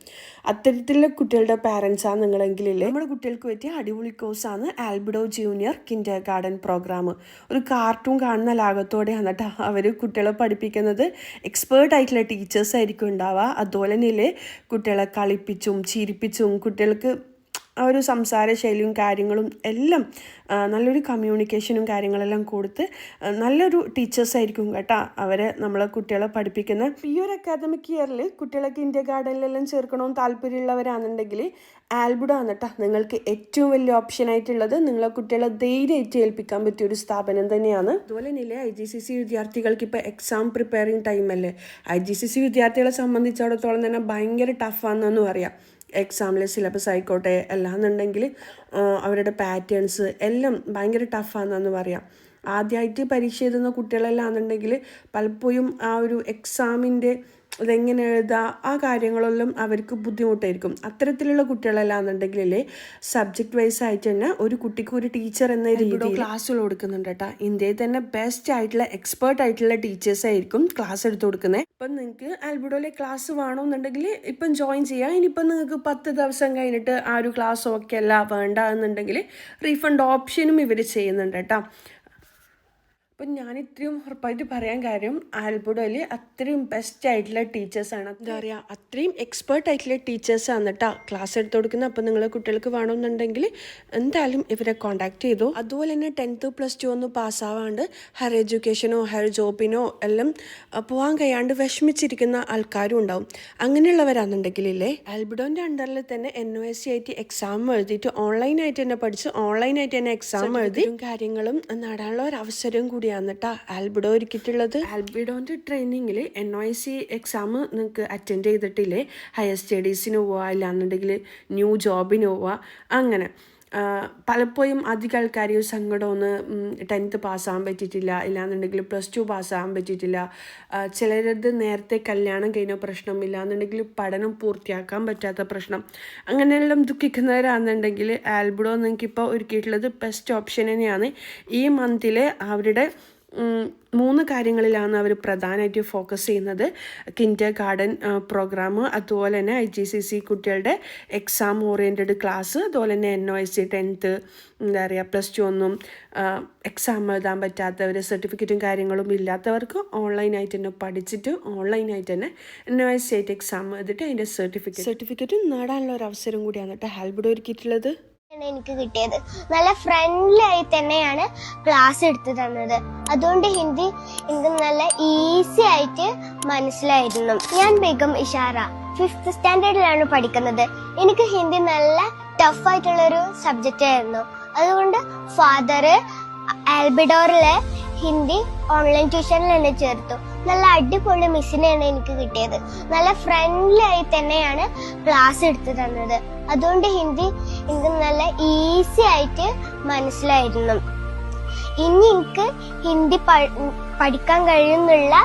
അത്തരത്തിലുള്ള കുട്ടികളുടെ പാരൻസാണ് നിങ്ങളെങ്കിലില്ലേ നമ്മുടെ കുട്ടികൾക്ക് പറ്റിയ അടിപൊളി കോഴ്സാണ് ആൽബിഡോ ജൂനിയർ കിൻഡർ ഗാർഡൻ പ്രോഗ്രാം ഒരു കാർട്ടൂൺ കാണുന്ന ലാഘത്തോടെയാണ് കേട്ടോ അവർ കുട്ടികളെ പഠിപ്പിക്കുന്നത്. എക്സ്പേർട്ട് ആയിട്ടുള്ള ടീച്ചേഴ്സ് ആയിരിക്കും ഉണ്ടാവുക. അതുപോലെ തന്നെ കുട്ടികളെ കളിപ്പിച്ചും ചിരിപ്പിച്ചും കുട്ടികൾക്ക് ആ ഒരു സംസാര ശൈലിയും കാര്യങ്ങളും എല്ലാം നല്ലൊരു കമ്മ്യൂണിക്കേഷനും കാര്യങ്ങളെല്ലാം കൊടുത്ത് നല്ലൊരു ടീച്ചേഴ്സ് ആയിരിക്കും കേട്ടോ അവരെ നമ്മളെ കുട്ടികളെ പഠിപ്പിക്കുന്നത് ഈ ഒരു അക്കാദമിക് ഇയറിൽ കുട്ടികളൊക്കെ ഇന്ത്യ ഗാർഡനിലെല്ലാം ചേർക്കണമെന്ന് താല്പര്യമുള്ളവരാണെന്നുണ്ടെങ്കിൽ ആൽബുഡോ ആണ് കേട്ടോ നിങ്ങൾക്ക് ഏറ്റവും വലിയ ഓപ്ഷൻ ആയിട്ടുള്ളത്. നിങ്ങളെ കുട്ടികളെ ധൈര്യമായിട്ട് ഏൽപ്പിക്കാൻ പറ്റിയ ഒരു സ്ഥാപനം തന്നെയാണ്. അതുപോലെ തന്നെ ഐ ജി സി സി വിദ്യാർത്ഥികൾക്ക് ഇപ്പോൾ എക്സാം പ്രിപ്പയറിങ് ടൈമല്ലേ ഐ ജി സി സി വിദ്യാർത്ഥികളെ സംബന്ധിച്ചിടത്തോളം തന്നെ ഭയങ്കര ടഫാണെന്നു പറയാം. എക്സാമിലെ സിലബസ് ആയിക്കോട്ടെ അല്ലാന്നുണ്ടെങ്കിൽ അവരുടെ പാറ്റേൺസ് എല്ലാം ഭയങ്കര ടഫാണെന്ന് പറയാം. ആദ്യമായിട്ട് പരീക്ഷ എഴുതുന്ന കുട്ടികളെല്ലാം ആണെന്നുണ്ടെങ്കിൽ പലപ്പോഴും ആ ഒരു എക്സാമിന്റെ ഇതെങ്ങനെ എഴുതുക ആ കാര്യങ്ങളൊന്നും അവർക്ക് ബുദ്ധിമുട്ടായിരിക്കും. അത്തരത്തിലുള്ള കുട്ടികളെല്ലാം സബ്ജക്ട് സബ്ജക്റ്റ് വൈസ് ആയിട്ട് തന്നെ ഒരു കുട്ടിക്ക് ഒരു ടീച്ചർ എന്ന രീതിയിൽ ക്ലാസ്സുകൾ കൊടുക്കുന്നുണ്ട് കേട്ടോ. ഇന്ത്യയിൽ തന്നെ ബെസ്റ്റ് ആയിട്ടുള്ള എക്സ്പേർട്ട് ആയിട്ടുള്ള ടീച്ചേഴ്സ് ആയിരിക്കും ക്ലാസ് എടുത്ത് കൊടുക്കുന്നത് ഇപ്പം നിങ്ങൾക്ക് ആൽബിഡോയിലെ ക്ലാസ് വേണമെന്നുണ്ടെങ്കിൽ ഇപ്പം ജോയിൻ ചെയ്യാം. ഇനിയിപ്പം നിങ്ങൾക്ക് പത്ത് ദിവസം കഴിഞ്ഞിട്ട് ആ ഒരു ക്ലാസ് ഓക്കെ അല്ല വേണ്ട എന്നുണ്ടെങ്കിൽ റീഫണ്ട് ഓപ്ഷനും ഇവർ ചെയ്യുന്നുണ്ട് കേട്ടോ. അപ്പം ഞാൻ ഇത്രയും ഉറപ്പായിട്ട് പറയാൻ കാര്യം ആൽബുഡോയിൽ അത്രയും ബെസ്റ്റ് ആയിട്ടുള്ള ടീച്ചേഴ്സാണ് എന്താ പറയുക അത്രയും എക്സ്പേർട്ട് ആയിട്ടുള്ള ടീച്ചേഴ്സാണ് കേട്ടോ ക്ലാസ് എടുത്തു കൊടുക്കുന്നത് അപ്പം നിങ്ങളെ കുട്ടികൾക്ക് വേണമെന്നുണ്ടെങ്കിൽ എന്തായാലും ഇവരെ കോൺടാക്ട് ചെയ്തു. അതുപോലെ തന്നെ ടെൻത്ത് പ്ലസ് ടു ഒന്ന് പാസ്സാവാണ്ട് ഹയർ എഡ്യൂക്കേഷനോ ഹയർ ജോബിനോ എല്ലാം പോകാൻ കഴിയാണ്ട് വിഷമിച്ചിരിക്കുന്ന ആൾക്കാരും ഉണ്ടാവും. അങ്ങനെയുള്ളവരാണെന്നുണ്ടെങ്കിലേ ആൽബിഡോന്റെ അണ്ടറിൽ തന്നെ എൻ ഒ എസ് സി ആയിട്ട് എക്സാം എഴുതിയിട്ട് ഓൺലൈനായിട്ട് തന്നെ പഠിച്ച് ഓൺലൈനായിട്ട് തന്നെ എക്സാം എഴുതി കാര്യങ്ങളും നേടാനുള്ള ഒരു അവസരവും കൂടിയാണ്. കേട്ടോ ആൽബിഡോ ഒരുക്കിയിട്ടുള്ളത്? ആൽബിഡോന്റെ ട്രെയിനിങ്ങിൽ N O I C exam നിങ്ങൾക്ക് അറ്റൻഡ് ചെയ്തിട്ടില്ലേ ഹയർ സ്റ്റഡീസിന് പോവുക ഇല്ലാന്നുണ്ടെങ്കിൽ ന്യൂ ജോബിന് പോവുക അങ്ങനെ. പലപ്പോഴും അധികം ആൾക്കാർ ഒരു സങ്കടമൊന്ന് ടെൻത്ത് പാസ്സാകാൻ പറ്റിയിട്ടില്ല. ഇല്ലാന്നുണ്ടെങ്കിൽ പ്ലസ് ടു പാസ്സാകാൻ പറ്റിയിട്ടില്ല. ചിലരത് നേരത്തെ കല്യാണം കഴിഞ്ഞ പ്രശ്നം ഇല്ലാന്നുണ്ടെങ്കിൽ പഠനം പൂർത്തിയാക്കാൻ പറ്റാത്ത പ്രശ്നം അങ്ങനെയെല്ലാം ദുഃഖിക്കുന്നവരാണെന്നുണ്ടെങ്കിൽ ആൽബിഡോ നിങ്ങൾക്കിപ്പോൾ ഒരുക്കിയിട്ടുള്ളത് ബെസ്റ്റ് ഓപ്ഷൻ തന്നെയാണ്. ഈ മന്തിൽ അവരുടെ മൂന്ന് കാര്യങ്ങളിലാണ് അവർ പ്രധാനമായിട്ട് ഫോക്കസ് ചെയ്യുന്നത്. കിൻഡർ ഗാർഡൻ പ്രോഗ്രാം അതുപോലെ തന്നെ ഐ ജി സി സി കുട്ടികളുടെ എക്സാം ഓറിയന്റഡ് ക്ലാസ് അതുപോലെ തന്നെ N O S C tenth എന്താ പറയുക പ്ലസ് ടു ഒന്നും എക്സാം എഴുതാൻ പറ്റാത്തവർ സർട്ടിഫിക്കറ്റും കാര്യങ്ങളും ഇല്ലാത്തവർക്ക് ഓൺലൈനായിട്ട് തന്നെ പഠിച്ചിട്ട് ഓൺലൈനായിട്ട് തന്നെ എൻ ഒ എസ് സി ആയിട്ട് എക്സാം എഴുതിയിട്ട് അതിന്റെ സർട്ടിഫിക്കറ്റ് സർട്ടിഫിക്കറ്റ് നേടാനുള്ള ഒരു അവസരം കൂടിയാണ് കേട്ടോ ഹാൽബിഡ് ഒരുക്കിയിട്ടുള്ളത് ആണ് എനിക്ക് കിട്ടിയത്. നല്ല ഫ്രണ്ട്ലി ആയി തന്നെയാണ് ക്ലാസ് എടുത്തു തന്നത്. അതുകൊണ്ട് ഹിന്ദി എനിക്ക് നല്ല ഈസി ആയിട്ട് മനസ്സിലായിരുന്നു. ഞാൻ ബേഗം ഇഷാറ. ഫിഫ്ത്ത് സ്റ്റാൻഡേർഡിലാണ് പഠിക്കുന്നത്. എനിക്ക് ഹിന്ദി നല്ല ടഫ് ആയിട്ടുള്ള ഒരു സബ്ജക്റ്റ് ആയിരുന്നു. അതുകൊണ്ട് ഫാദർ ആൽബിഡോറിലെ ഹിന്ദി ഓൺലൈൻ ട്യൂഷനിൽ എന്നെ ചേർത്തു. നല്ല അടിപൊളി മിസ്സിനെയാണ് എനിക്ക് കിട്ടിയത്. നല്ല ഫ്രണ്ട്ലി ആയി തന്നെയാണ് ക്ലാസ് എടുത്തു തന്നത്. അതുകൊണ്ട് ഹിന്ദി എനിക്ക് നല്ല ഈസി ആയിട്ട് മനസ്സിലായിരുന്നു. ഇനി എനിക്ക് ഹിന്ദി പഠിക്കാൻ കഴിയുന്നുള്ള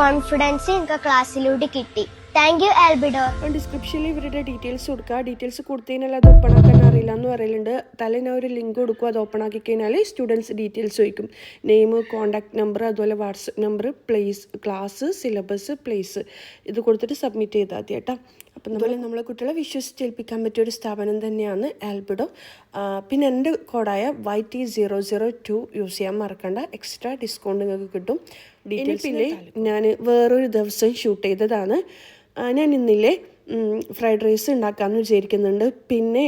കോൺഫിഡൻസ് എനിക്ക് ക്ലാസ്സിലൂടെ കിട്ടി. താങ്ക് യു ആൽബിഡോ ഡിസ്ക്രിപ്ഷനിൽ ഇവരുടെ ഡീറ്റെയിൽസ് കൊടുക്കുക ഡീറ്റെയിൽസ് കൊടുത്തതിനാൽ അത് ഓപ്പൺ ആക്കാൻ അറിയില്ല എന്ന് പറയലുണ്ട്. തലേ ഞാൻ ഒരു ലിങ്ക് കൊടുക്കും അത് ഓപ്പൺ ആക്കി കഴിഞ്ഞാൽ സ്റ്റുഡൻസ് ഡീറ്റെയിൽസ് ചോദിക്കും. നെയിം കോൺടാക്ട് നമ്പർ അതുപോലെ WhatsApp number place class syllabus place ഇത് കൊടുത്തിട്ട് സബ്മിറ്റ് ചെയ്താൽ മതി കേട്ടോ. അപ്പം അതുപോലെ നമ്മളെ കുട്ടികളെ വിശ്വസിച്ചേൽപ്പിക്കാൻ പറ്റിയ ഒരു സ്ഥാപനം തന്നെയാണ് ആൽബിഡോ. പിന്നെ എന്റെ കോഡായ Y T zero zero two use ചെയ്യാൻ മറക്കണ്ട. എക്സ്ട്രാ ഡിസ്കൗണ്ട് നിങ്ങൾക്ക് കിട്ടും. ഡീറ്റെയിൽസ് പിന്നെ ഞാൻ വേറൊരു ദിവസം ഷൂട്ട് ചെയ്തതാണ്. ഞാൻ ഇന്നില്ലേ ഫ്രൈഡ് റൈസ് ഉണ്ടാക്കാമെന്ന് വിചാരിക്കുന്നുണ്ട്. പിന്നെ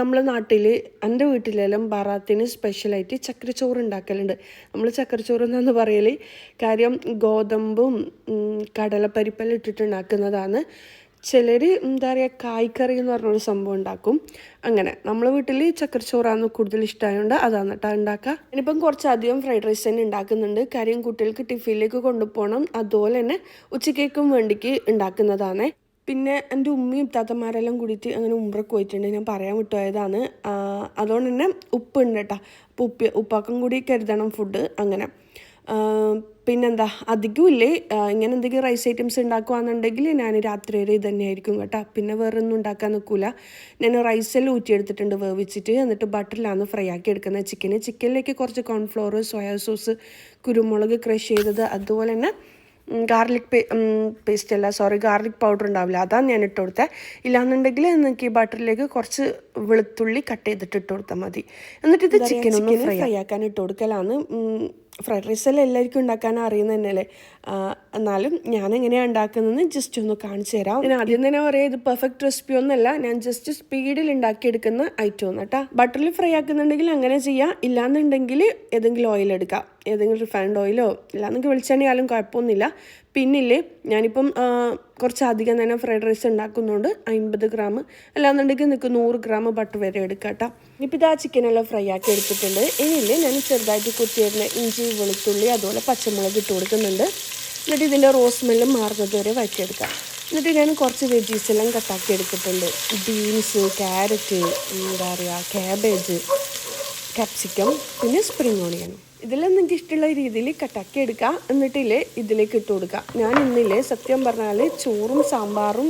നമ്മളെ നാട്ടിൽ എന്റെ വീട്ടിലെല്ലാം ബറാത്തിന് സ്പെഷ്യലായിട്ട് ചക്കരച്ചോറ് ഉണ്ടാക്കലുണ്ട്. നമ്മൾ ചക്കരച്ചോറ് എന്നാന്ന് പറയൽ കാര്യം ഗോതമ്പും കടലപ്പരിപ്പെല്ലാം ഇട്ടിട്ട് ഉണ്ടാക്കുന്നതാണ്. ചിലർ എന്താ പറയുക കായ്ക്കറി എന്ന് പറഞ്ഞൊരു സംഭവം ഉണ്ടാക്കും. അങ്ങനെ നമ്മളെ വീട്ടിൽ ചക്കരച്ചോറാണ് കൂടുതൽ ഇഷ്ടമായതുകൊണ്ട് അതാണ് കേട്ടോ ഉണ്ടാക്കുക ഇനിയിപ്പം കുറച്ചധികം ഫ്രൈഡ് റൈസ് തന്നെ ഉണ്ടാക്കുന്നുണ്ട്. കാര്യം കുട്ടികൾക്ക് ടിഫിനിലേക്ക് കൊണ്ടുപോകണം. അതുപോലെ തന്നെ ഉച്ചക്കേക്കും വേണ്ടിക്ക് ഉണ്ടാക്കുന്നതാണ്. പിന്നെ എന്റെ ഉമ്മയും താത്തമാരെല്ലാം കൂടിയിട്ട് അങ്ങനെ ഉമ്പ്രക്ക് പോയിട്ടുണ്ട്. ഞാൻ പറയാൻ വിട്ടുപോയതാണ്. അതുകൊണ്ട് തന്നെ ഉപ്പ് ഉണ്ട് കേട്ടോ അപ്പോൾ ഉപ്പ് ഉപ്പാക്കും കൂടി കരുതണം ഫുഡ് അങ്ങനെ. പിന്നെന്താ അധികം ഇല്ലേ ഇങ്ങനെ എന്തെങ്കിലും റൈസ് ഐറ്റംസ് ഉണ്ടാക്കുകയാണെന്നുണ്ടെങ്കിൽ ഞാൻ രാത്രി വരെ ഇത് തന്നെയായിരിക്കും കേട്ടോ. പിന്നെ വേറെ ഒന്നും ഉണ്ടാക്കാൻ നിൽക്കില്ല ഞാൻ റൈസെല്ലാം ഊറ്റിയെടുത്തിട്ടുണ്ട് വേവിച്ചിട്ട്. എന്നിട്ട് ബട്ടറിലാണ് ഫ്രൈ ആക്കി എടുക്കുന്നത് ചിക്കന് ചിക്കനിലേക്ക് കുറച്ച് കോൺഫ്ലോർ സോയാ സോസ് കുരുമുളക് ക്രഷ് ചെയ്തത്. അതുപോലെ തന്നെ ഗാർലിക് പേ പേസ്റ്റ് അല്ല സോറി ഗാർലിക് പൗഡർ ഉണ്ടാവില്ല. അതാണ് ഞാൻ ഇട്ട് കൊടുത്തത് ഇല്ലാന്നുണ്ടെങ്കിൽ എനിക്ക് ഈ ബട്ടറിലേക്ക് കുറച്ച് വെളുത്തുള്ളി കട്ട് ചെയ്തിട്ട് ഇട്ട് കൊടുത്താൽ മതി. എന്നിട്ട് ഇത് ചിക്കൻ ഫ്രൈ ആക്കാൻ ഇട്ട് കൊടുക്കലാണ് ഫ്രൈഡ് റൈസ് എല്ലാം എല്ലാവർക്കും ഉണ്ടാക്കാൻ അറിയുന്ന എന്നാലും ഞാൻ എങ്ങനെയാണ് ഉണ്ടാക്കുന്നതെന്ന് ജസ്റ്റ് ഒന്ന് കാണിച്ചു തരാം. ഞാൻ ആദ്യം തന്നെ പറയാം ഇത് പെർഫെക്റ്റ് റെസിപ്പി ഒന്നല്ല ഞാൻ ജസ്റ്റ് സ്പീഡിൽ ഉണ്ടാക്കിയെടുക്കുന്ന ഐറ്റം ഒന്ന് കേട്ടോ ബട്ടറിൽ ഫ്രൈ ആക്കുന്നുണ്ടെങ്കിൽ അങ്ങനെ ചെയ്യാം ഇല്ലാന്നുണ്ടെങ്കിൽ ഏതെങ്കിലും ഓയിൽ എടുക്കാം. ഏതെങ്കിലും റിഫൈൻഡ് ഓയിലോ ഇല്ലാന്നെങ്കിൽ വെളിച്ചെണ്ണയാലും കുഴപ്പമൊന്നുമില്ല. പിന്നില്ലേ ഞാനിപ്പം കുറച്ച് കുറച്ചധികം തന്നെ ഫ്രൈഡ് റൈസ് ഉണ്ടാക്കുന്നുണ്ട് അമ്പത് ഗ്രാം അല്ലാന്നുണ്ടെങ്കിൽ നിങ്ങൾക്ക് നൂറ് ഗ്രാം ബട്ടർ വരെ എടുക്കാം കേട്ടോ ഇപ്പം ഇത് ആ ചിക്കനെല്ലാം ഫ്രൈ ആക്കി എടുത്തിട്ടുണ്ട്. ഇനിയില്ലേ ഞാൻ ചെറുതായിട്ട് കുത്തിയിരുന്ന ഇഞ്ചി വെളുത്തുള്ളി അതുപോലെ പച്ചമുളക് ഇട്ട് കൊടുക്കുന്നുണ്ട്. എന്നിട്ട് ഇതിന്റെ റോസ് സ്മെല്ല് മാറുന്നത് വരെ വറ്റിയെടുക്കാം. എന്നിട്ട് ഞാൻ കുറച്ച് വെജീസ് എല്ലാം കട്ടാക്കി എടുത്തിട്ടുണ്ട്. ബീൻസ് ക്യാരറ്റ് എന്താ പറയുക ക്യാബേജ് ക്യാപ്സിക്കം പിന്നെ സ്പ്രിങ് ഓണിയൻ ഇതെല്ലാം നിങ്ങൾക്ക് ഇഷ്ടമുള്ള രീതിയിൽ കട്ടാക്കി എടുക്കുക എന്നിട്ടില്ലേ ഇതിലേക്ക് ഇട്ട് കൊടുക്കുക ഞാൻ ഇന്നില്ലേ സത്യം പറഞ്ഞാൽ ചോറും സാമ്പാറും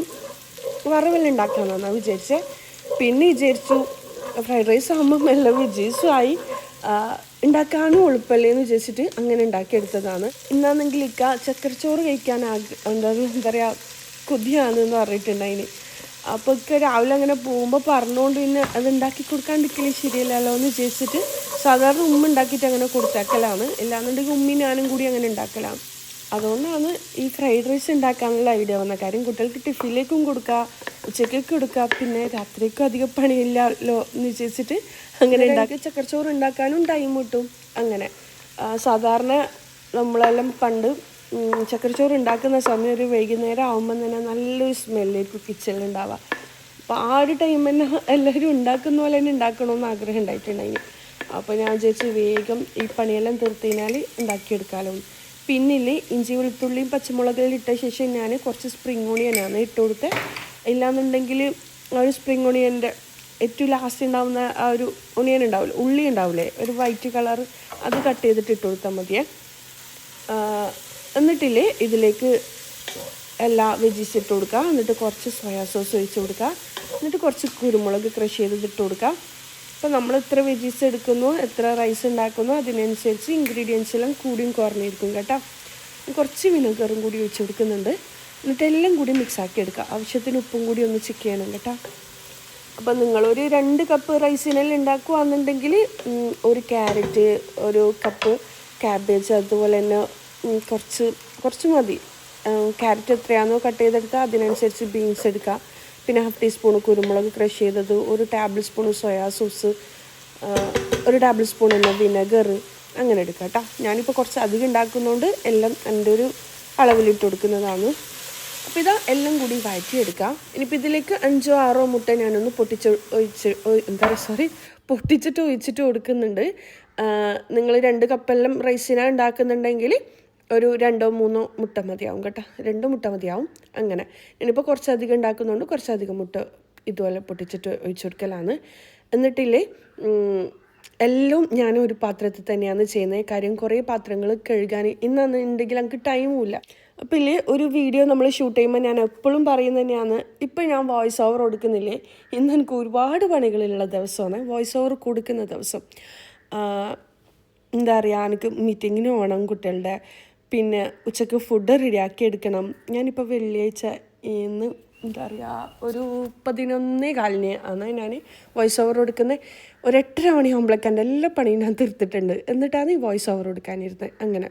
വറവെല്ലാം ഉണ്ടാക്കാമെന്നാണ് വിചാരിച്ചത് പിന്നെ വിചാരിച്ചു ഫ്രൈഡ് റൈസ് ആകുമ്പോൾ എല്ലാം വിജയിച്ചു ആയി. ഉണ്ടാക്കാനും എളുപ്പമല്ലേ എന്ന് വിചാരിച്ചിട്ട് അങ്ങനെ ഉണ്ടാക്കിയെടുത്തതാണ്. ഇന്നാണെങ്കിൽ ഇക്ക ചക്കരച്ചോറ് കഴിക്കാൻ ആഗ്ര എന്താ എന്താ പറയുക കൊതിയാണെന്ന് പറഞ്ഞിട്ടുണ്ടായിന്. അപ്പോൾ ഇക്ക രാവിലെ അങ്ങനെ പോകുമ്പോൾ പറഞ്ഞുകൊണ്ട് പിന്നെ അത് ഉണ്ടാക്കി കൊടുക്കാണ്ടിരിക്കലേ ശരിയല്ലല്ലോ എന്ന് വിചാരിച്ചിട്ട് സാധാരണ ഉമ്മ ഉണ്ടാക്കിയിട്ട് അങ്ങനെ കൊടുത്തേക്കലാണ് ഇല്ലാന്നുണ്ടെങ്കിൽ ഉമ്മി ഞാനും കൂടി അങ്ങനെ ഉണ്ടാക്കലാണ്. അതുകൊണ്ടാണ് ഈ ഫ്രൈഡ് റൈസ് ഉണ്ടാക്കാനുള്ള ഐഡിയ വന്ന കാര്യം കുട്ടികൾക്ക് ടിഫിനിലേക്കും കൊടുക്കാം ഉച്ചക്കേക്ക് കൊടുക്കാം പിന്നെ രാത്രിക്കും അധികം പണിയില്ലല്ലോ എന്ന് വിചാരിച്ചിട്ട് അങ്ങനെ ഉണ്ടാക്കി ചക്കരച്ചോറ് ഉണ്ടാക്കാനും ടൈം കിട്ടും. അങ്ങനെ. സാധാരണ നമ്മളെല്ലാം പണ്ട് ചക്കരച്ചോറ് ഉണ്ടാക്കുന്ന സമയം ഒരു വൈകുന്നേരം ആകുമ്പോൾ തന്നെ നല്ലൊരു സ്മെല്ലായിരിക്കും കിച്ചണിൽ ഉണ്ടാവുക അപ്പോൾ ആ ഒരു ടൈം തന്നെ എല്ലാവരും ഉണ്ടാക്കുന്ന പോലെ തന്നെ ഉണ്ടാക്കണമെന്ന് ആഗ്രഹം ഉണ്ടായിട്ടുണ്ടായിന് അപ്പോൾ ഞാൻ വിചാരിച്ചു വേഗം ഈ പണിയെല്ലാം തീർത്ത് കഴിഞ്ഞാൽ ഉണ്ടാക്കിയെടുക്കാമല്ലോ പിന്നിൽ ഇഞ്ചി വെളുത്തുള്ളിയും പച്ചമുളകെല്ലാം ഇട്ട ശേഷം ഞാൻ കുറച്ച് സ്പ്രിങ് ഓണിയനാണ് ഇട്ട് കൊടുത്തത് ഇല്ലാന്നുണ്ടെങ്കിൽ ആ ഒരു സ്പ്രിങ് ഓണിയന്റെ ഏറ്റവും ലാസ്റ്റ് ഉണ്ടാവുന്ന ആ ഒരു ഒണിയൻ ഉണ്ടാവില്ല ഉള്ളി ഉണ്ടാവില്ലേ ഒരു വൈറ്റ് കളർ അത് കട്ട് ചെയ്തിട്ട് ഇട്ട് കൊടുത്താൽ മതിയേ. എന്നിട്ടില്ലേ ഇതിലേക്ക് എല്ലാ വെജീസ് ഇട്ട് കൊടുക്കുക എന്നിട്ട് കുറച്ച് സോയാ സോസ് ഒഴിച്ച് കൊടുക്കുക എന്നിട്ട് കുറച്ച് കുരുമുളക് ക്രഷ് ചെയ്തിട്ട് ഇട്ട് കൊടുക്കുക അപ്പോൾ നമ്മൾ എത്ര വെജീസ് എടുക്കുന്നു എത്ര റൈസ് ഉണ്ടാക്കുന്നു അതിനനുസരിച്ച് ഇൻഗ്രീഡിയൻസ് എല്ലാം കൂടിയും കുറഞ്ഞിരിക്കും കേട്ടോ. കുറച്ച് വിനെഗറും കൂടി ഒഴിച്ച് കൊടുക്കുന്നുണ്ട്. എന്നിട്ട് എല്ലാം കൂടി മിക്സ് ആക്കി എടുക്കുക ആവശ്യത്തിന് ഉപ്പും കൂടി ഒന്ന് ചെക്ക് ചെയ്യണം കേട്ടോ. അപ്പം നിങ്ങളൊരു രണ്ട് കപ്പ് റൈസിനെല്ലാം ഉണ്ടാക്കുകയാണെന്നുണ്ടെങ്കിൽ ഒരു ക്യാരറ്റ് ഒരു കപ്പ് ക്യാബേജ് അതുപോലെ തന്നെ കുറച്ച് കുറച്ച് മതി. ക്യാരറ്റ് എത്രയാണോ കട്ട് ചെയ്തെടുക്കുക അതിനനുസരിച്ച് ബീൻസ് എടുക്കുക. പിന്നെ ഹാഫ് ടീസ്പൂൺ കുരുമുളക് ക്രഷ് ചെയ്തത് ഒരു ടേബിൾ സ്പൂൺ സോയാ സോസ് ഒരു ടേബിൾ സ്പൂൺ എന്ന വിനെഗർ അങ്ങനെ എടുക്കുക കേട്ടോ ഞാനിപ്പോൾ കുറച്ച് അധികം ഉണ്ടാക്കുന്നതുകൊണ്ട് എല്ലാം എന്റെ ഒരു അളവിലിട്ട് കൊടുക്കുന്നതാണ്. അപ്പോൾ ഇതാ എല്ലാം കൂടി വഴറ്റിയെടുക്കാം ഇനിയിപ്പോൾ ഇതിലേക്ക് അഞ്ചോ ആറോ മുട്ട ഞാനൊന്ന് പൊട്ടിച്ച് ഒഴിച്ച് എന്താ പറയുക സോറി പൊട്ടിച്ചിട്ട് ഒഴിച്ചിട്ട് കൊടുക്കുന്നുണ്ട്. നിങ്ങൾ രണ്ട് കപ്പെല്ലാം റൈസിനാണ് ഉണ്ടാക്കുന്നുണ്ടെങ്കിൽ ഒരു രണ്ടോ മൂന്നോ മുട്ട മതിയാവും കേട്ടോ. രണ്ട് മുട്ട മതിയാവും. അങ്ങനെ. ഇനിയിപ്പോൾ കുറച്ചധികം ഉണ്ടാക്കുന്നതുകൊണ്ട് കുറച്ചധികം മുട്ട ഇതുപോലെ പൊട്ടിച്ചിട്ട് ഒഴിച്ചു കൊടുക്കലാണ്. എന്നിട്ടില്ലേ എല്ലാം ഞാൻ ഒരു പാത്രത്തിൽ തന്നെയാണ് ചെയ്യുന്നത്. കാര്യം കുറേ പാത്രങ്ങൾ കഴുകാൻ ഇന്നാണെന്നുണ്ടെങ്കിൽ നമുക്ക് ടൈമുമില്ല അപ്പോൾ ഇല്ലേ. ഒരു വീഡിയോ നമ്മൾ ഷൂട്ട് ചെയ്യുമ്പോൾ ഞാൻ എപ്പോഴും പറയുന്നത് തന്നെയാണ്. ഇപ്പം ഞാൻ വോയിസ് ഓവർ കൊടുക്കുന്നില്ലേ? ഇന്ന് എനിക്ക് ഒരുപാട് പണികളുള്ള ദിവസമാണ്. വോയിസ് ഓവർ കൊടുക്കുന്ന ദിവസം. എന്താ പറയുക എനിക്ക് മീറ്റിങ്ങിന് പോകണം കുട്ടികളുടെ. പിന്നെ ഉച്ചയ്ക്ക് ഫുഡ് റെഡിയാക്കി എടുക്കണം. ഞാനിപ്പോൾ വെള്ളിയാഴ്ച ഇന്ന് എന്താ പറയുക ഒരു പതിനൊന്നേ കാലിന് ആണ് ഞാൻ വോയിസ് ഓവർ കൊടുക്കുന്നത് ഒരു എട്ടര മണിയാകുമ്പോഴേക്ക് എന്റെ എല്ലാ പണിയും ഞാൻ തീർത്തിട്ടുണ്ട്. എന്നിട്ടാണ് ഈ വോയിസ് ഓവർ കൊടുക്കാനിരുന്നത് അങ്ങനെ.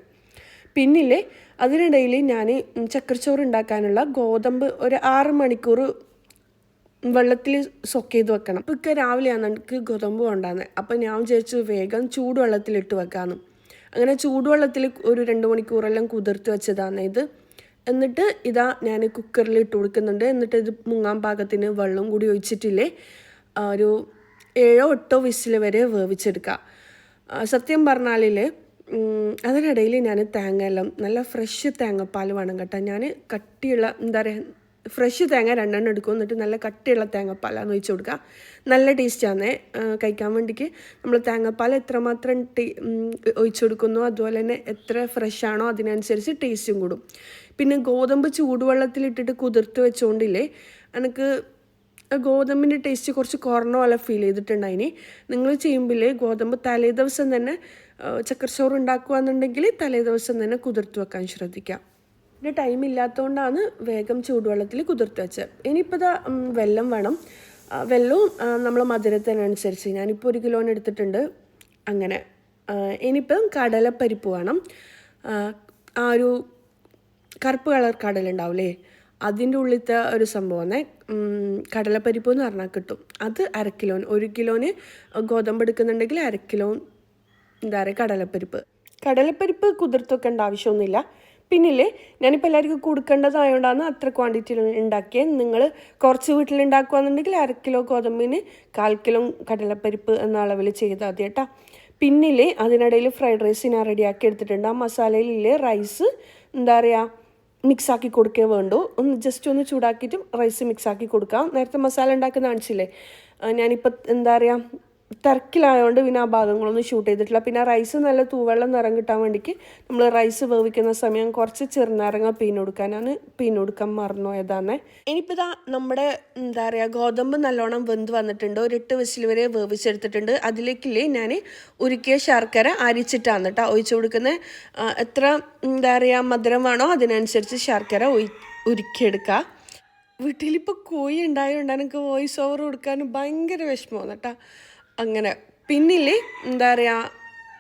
പിന്നില്ലേ അതിനിടയിൽ ഞാൻ ചക്കരച്ചോറ് ഉണ്ടാക്കാനുള്ള ഗോതമ്പ് ഒരു ആറ് മണിക്കൂർ വെള്ളത്തിൽ സൊക്ക് ചെയ്ത് വെക്കണം. ഇപ്പം രാവിലെയാണ് എനിക്ക് ഗോതമ്പ് കൊണ്ടാന്ന് അപ്പം ഞാൻ വിചാരിച്ചു വേഗം ചൂടുവെള്ളത്തിലിട്ട് വെക്കാമെന്ന് അങ്ങനെ ചൂടുവെള്ളത്തിൽ ഒരു രണ്ട് മണിക്കൂറെല്ലാം കുതിർത്ത് വെച്ചതാണ് ഇത്. എന്നിട്ട് ഇതാ ഞാൻ കുക്കറിൽ ഇട്ട് കൊടുക്കുന്നുണ്ട്. എന്നിട്ട് ഇത് മുങ്ങാൻ പാകത്തിന് വെള്ളം കൂടി ഒഴിച്ചിട്ടില്ലേ? ഒരു ഏഴോ എട്ടോ വിസിൽ വരെ വേവിച്ചെടുക്കുക സത്യം പറഞ്ഞാലില്ലേ അതിനിടയിൽ ഞാൻ തേങ്ങ എല്ലാം നല്ല ഫ്രഷ് തേങ്ങാപ്പാൽ വേണം കേട്ടോ. ഞാൻ കട്ടിയുള്ള എന്താ പറയുക ഫ്രഷ് തേങ്ങ രണ്ടെണ്ണം എടുക്കും. എന്നിട്ട് നല്ല കട്ടിയുള്ള തേങ്ങാപ്പാലാണ് ഒഴിച്ച് കൊടുക്കുക. നല്ല ടേസ്റ്റാണ് കഴിക്കാൻ വേണ്ടിക്ക് നമ്മൾ തേങ്ങാപ്പാൽ എത്രമാത്രം ടേ ഒഴിച്ചു കൊടുക്കുന്നു അതുപോലെ തന്നെ എത്ര ഫ്രഷ് ആണോ അതിനനുസരിച്ച് ടേസ്റ്റും കൂടും. പിന്നെ ഗോതമ്പ് ചൂടുവെള്ളത്തിലിട്ടിട്ട് കുതിർത്ത് വെച്ചുകൊണ്ടില്ലേ എനിക്ക് ഗോതമ്പിന്റെ ടേസ്റ്റ് കുറച്ച് കുറഞ്ഞ പോലെ ഫീൽ ചെയ്തിട്ടുണ്ടായിനി. നിങ്ങൾ ചെയ്യുമ്പോൾ ഗോതമ്പ് തലേ ദിവസം തന്നെ ചക്കരച്ചോറ് ഉണ്ടാക്കുകയെന്നുണ്ടെങ്കിൽ തലേ ദിവസം തന്നെ കുതിർത്ത് വെക്കാൻ ശ്രദ്ധിക്കാം പിന്നെ ടൈം ഇല്ലാത്തതുകൊണ്ടാണ് വേഗം ചൂടുവെള്ളത്തിൽ കുതിർത്ത് വെച്ചത്. ഇനിയിപ്പോൾ ഇതാ വെള്ളം വേണം. വെള്ളവും നമ്മൾ മധുരത്തിനനുസരിച്ച് ഞാനിപ്പോൾ ഒരു കിലോന് എടുത്തിട്ടുണ്ട്. അങ്ങനെ ഇനിയിപ്പം കടലപ്പരിപ്പ് വേണം. ആ, ഒരു കറുപ്പ് കളർ കടലുണ്ടാവില്ലേ അതിന്റെ ഉള്ളിലത്തെ ഒരു സംഭവമാണ് കടലപ്പരിപ്പ് എന്ന് പറഞ്ഞാൽ കിട്ടും. അത് അര ഒരു കിലോന് ഗോതമ്പ് എടുക്കുന്നുണ്ടെങ്കിൽ അര എന്താ പറയുക കടലപ്പരിപ്പ്. കടലപ്പരിപ്പ് കുതിർത്തൊക്കെ ആവശ്യമൊന്നുമില്ല. പിന്നില്ലേ ഞാനിപ്പോൾ എല്ലാവർക്കും കൊടുക്കേണ്ടതായതുകൊണ്ടാണ് അത്ര ക്വാണ്ടിറ്റിയിൽ ഉണ്ടാക്കിയത് നിങ്ങൾ കുറച്ച് വീട്ടിലുണ്ടാക്കുകയാണെന്നുണ്ടെങ്കിൽ അര കിലോ ഗോതമ്പിന് കാൽ കിലോ കടലപ്പരിപ്പ് എന്ന അളവിൽ ചെയ്താൽ മതി കേട്ടോ. പിന്നില്ലേ അതിനിടയിൽ ഫ്രൈഡ് റൈസ് ഞാൻ റെഡിയാക്കി എടുത്തിട്ടുണ്ട്. ആ മസാലയിലില്ലേ റൈസ് എന്താ പറയുക മിക്സാക്കി കൊടുക്കേ വേണ്ടു. ഒന്ന് ജസ്റ്റ് ഒന്ന് ചൂടാക്കിയിട്ടും റൈസ് മിക്സാക്കി കൊടുക്കാം. നേരത്തെ മസാല ഉണ്ടാക്കുന്ന കാണിച്ചില്ലേ? ഞാനിപ്പോൾ എന്താ പറയുക തിരക്കിലായതുകൊണ്ട് പിന്നെ ആ ഭാഗങ്ങളൊന്നും ഷൂട്ട് ചെയ്തിട്ടില്ല. പിന്നെ റൈസ് നല്ല തൂവെള്ളം നിറം കിട്ടാൻ വേണ്ടിക്ക് നമ്മൾ റൈസ് വേവിക്കുന്ന സമയം കുറച്ച് ചെറുനാരങ്ങ പീന് കൊടുക്കാനാണ് പീന് കൊടുക്കാൻ മറന്നുപോയതാണ് ഇനിയിപ്പോൾ ഇതാ നമ്മുടെ എന്താ പറയുക ഗോതമ്പ് നല്ലോണം വെന്ത് വന്നിട്ടുണ്ട്. ഒരു എട്ട് വിസിൽ വരെ വേവിച്ചെടുത്തിട്ടുണ്ട്. അതിലേക്കില്ലേ ഞാൻ ഉരുക്കിയ ശർക്കര അരിച്ചിട്ടാണ് കേട്ടോ ഒഴിച്ചു കൊടുക്കുന്നത് എത്ര എന്താ പറയുക മധുരം വേണോ അതിനനുസരിച്ച് ശർക്കര ഉരുക്കിയെടുക്കുക വീട്ടിലിപ്പോൾ കോഴി ഉണ്ടായതുകൊണ്ട് എനിക്ക് വോയിസ് ഓവർ കൊടുക്കാൻ ഭയങ്കര വിഷമമാണ് കേട്ടോ അങ്ങനെ. പിന്നില്ലേ എന്താ പറയുക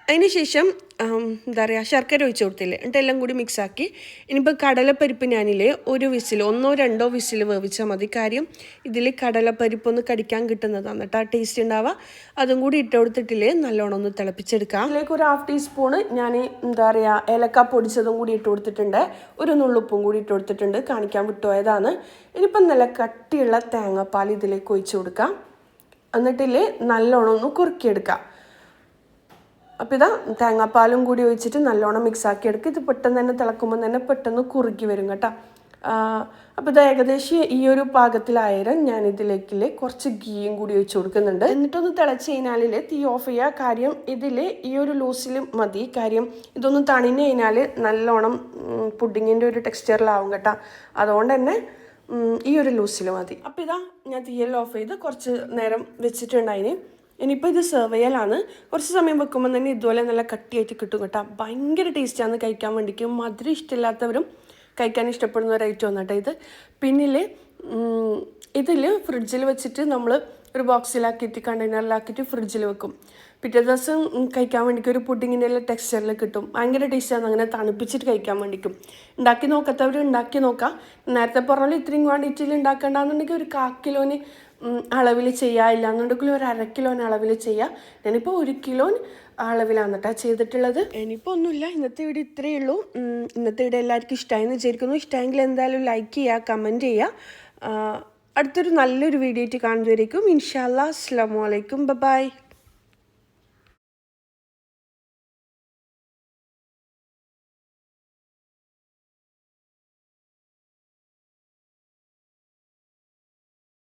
അതിന് ശേഷം എന്താ പറയുക ശർക്കര ഒഴിച്ച് കൊടുത്തില്ലേ? എന്നിട്ട് എല്ലാം കൂടി മിക്സാക്കി ഇനിയിപ്പോൾ കടലപ്പരിപ്പ് ഞാനില്ലേ ഒരു വിസിൽ ഒന്നോ രണ്ടോ വിസിൽ വേവിച്ചാൽ മതി. കാര്യം ഇതിൽ കടലപ്പരിപ്പ് ഒന്ന് കടിക്കാൻ കിട്ടുന്നതാണ് കേട്ടോ ടേസ്റ്റ് ഉണ്ടാവുക അതും കൂടി ഇട്ട് കൊടുത്തിട്ടില്ലേ നല്ലോണം ഒന്ന് തിളപ്പിച്ചെടുക്കാം. അതിലേക്ക് ഒരു ഹാഫ് ടീസ്പൂണ് ഞാൻ എന്താ പറയുക ഏലക്ക പൊടിച്ചതും കൂടി ഇട്ട് കൊടുത്തിട്ടുണ്ട്. ഒരു നുള്ളുപ്പും കൂടി ഇട്ട് കൊടുത്തിട്ടുണ്ട്. കാണിക്കാൻ വിട്ടുപോയതാണ്. ഇനിയിപ്പം നല്ല കട്ടിയുള്ള തേങ്ങാപ്പാൽ ഇതിലേക്ക് ഒഴിച്ചു കൊടുക്കാം. എന്നിട്ടില്ലേ നല്ലോണം ഒന്ന് കുറുക്കിയെടുക്കുക അപ്പോൾ ഇതാ തേങ്ങാപ്പാലും കൂടി ഒഴിച്ചിട്ട് നല്ലോണം മിക്സ് ആക്കി എടുക്കുക ഇത് പെട്ടെന്ന് തന്നെ തിളക്കുമ്പോൾ തന്നെ പെട്ടെന്ന് കുറുക്കി വരും കേട്ടോ. അപ്പോൾ ഇത് ഏകദേശം ഈ ഒരു പാകത്തിലായാലും ഞാൻ ഇതിലേക്ക് കുറച്ച് ഗീയും കൂടി ഒഴിച്ച് കൊടുക്കുന്നുണ്ട്. എന്നിട്ടൊന്ന് തിളച്ച് കഴിഞ്ഞാൽ തീ ഓഫ് ചെയ്യുക കാര്യം ഇതിൽ ഈ ഒരു ലൂസിൽ മതി. കാര്യം ഇതൊന്ന് തണിഞ്ഞ് കഴിഞ്ഞാൽ നല്ലോണം പുഡിങ്ങിന്റെ ഒരു ടെക്സ്ചറിലാവും കേട്ടോ. അതുകൊണ്ട് തന്നെ ഈ ഒരു ലൂസിൽ മതി. അപ്പോൾ ഇതാ ഞാൻ തീയെല്ലാം ഓഫ് ചെയ്ത് കുറച്ച് നേരം വെച്ചിട്ടുണ്ടായിന്. ഇനിയിപ്പോൾ ഇത് സെർവ് ചെയ്യലാണ്. കുറച്ച് സമയം വെക്കുമ്പോൾ തന്നെ ഇതുപോലെ നല്ല കട്ടിയായിട്ട് കിട്ടും കേട്ടോ. ഭയങ്കര ടേസ്റ്റാണ് കഴിക്കാൻ വേണ്ടിക്കും. മധുരം ഇഷ്ടമില്ലാത്തവരും കഴിക്കാൻ ഇഷ്ടപ്പെടുന്ന ഒരു ഐറ്റം കേട്ടോ ഇത്. പിന്നിൽ ഇതിൽ ഫ്രിഡ്ജിൽ വെച്ചിട്ട് നമ്മൾ ഒരു ബോക്സിലാക്കിയിട്ട് കണ്ടെയ്നറിലാക്കിയിട്ട് ഫ്രിഡ്ജിൽ വെക്കും. പിറ്റേ ദിവസം കഴിക്കാൻ വേണ്ടിക്ക് ഒരു പുഡിങ്ങിന്റെ ടെക്സ്ചറിൽ കിട്ടും. ഭയങ്കര ടേസ്റ്റാണ് അങ്ങനെ തണുപ്പിച്ചിട്ട് കഴിക്കാൻ വേണ്ടിക്കും ഉണ്ടാക്കി നോക്കാത്തവർ ഉണ്ടാക്കി നോക്കാം. നേരത്തെ പറഞ്ഞാൽ ഇത്രയും ക്വാണ്ടിറ്റിയിൽ ഉണ്ടാക്കേണ്ടെന്നുണ്ടെങ്കിൽ ഒരു കാ കിലോന് അളവിൽ ചെയ്യുക ഇല്ലാന്നുണ്ടെങ്കിൽ ഒരു അര കിലോന് അളവിൽ ചെയ്യുക ഞാനിപ്പോൾ ഒരു കിലോന് അളവിലാണ് കേട്ടോ ചെയ്തിട്ടുള്ളത്. ഇനിയിപ്പോൾ ഒന്നുമില്ല. ഇന്നത്തെ വീഡിയോ ഇത്രയേ ഉള്ളൂ. ഇന്നത്തെ വീഡിയോ എല്ലാവർക്കും ഇഷ്ടമായി എന്ന് വിചാരിക്കുന്നു. ഇഷ്ടമെങ്കിൽ എന്തായാലും ലൈക്ക് ചെയ്യുക കമന്റ് ചെയ്യുക അടുത്തൊരു നല്ലൊരു വീഡിയോ ആയിട്ട് കാണുന്നവരേക്കും ഇൻഷാല്ലാ അസ്സാം വലൈക്കും ബൈ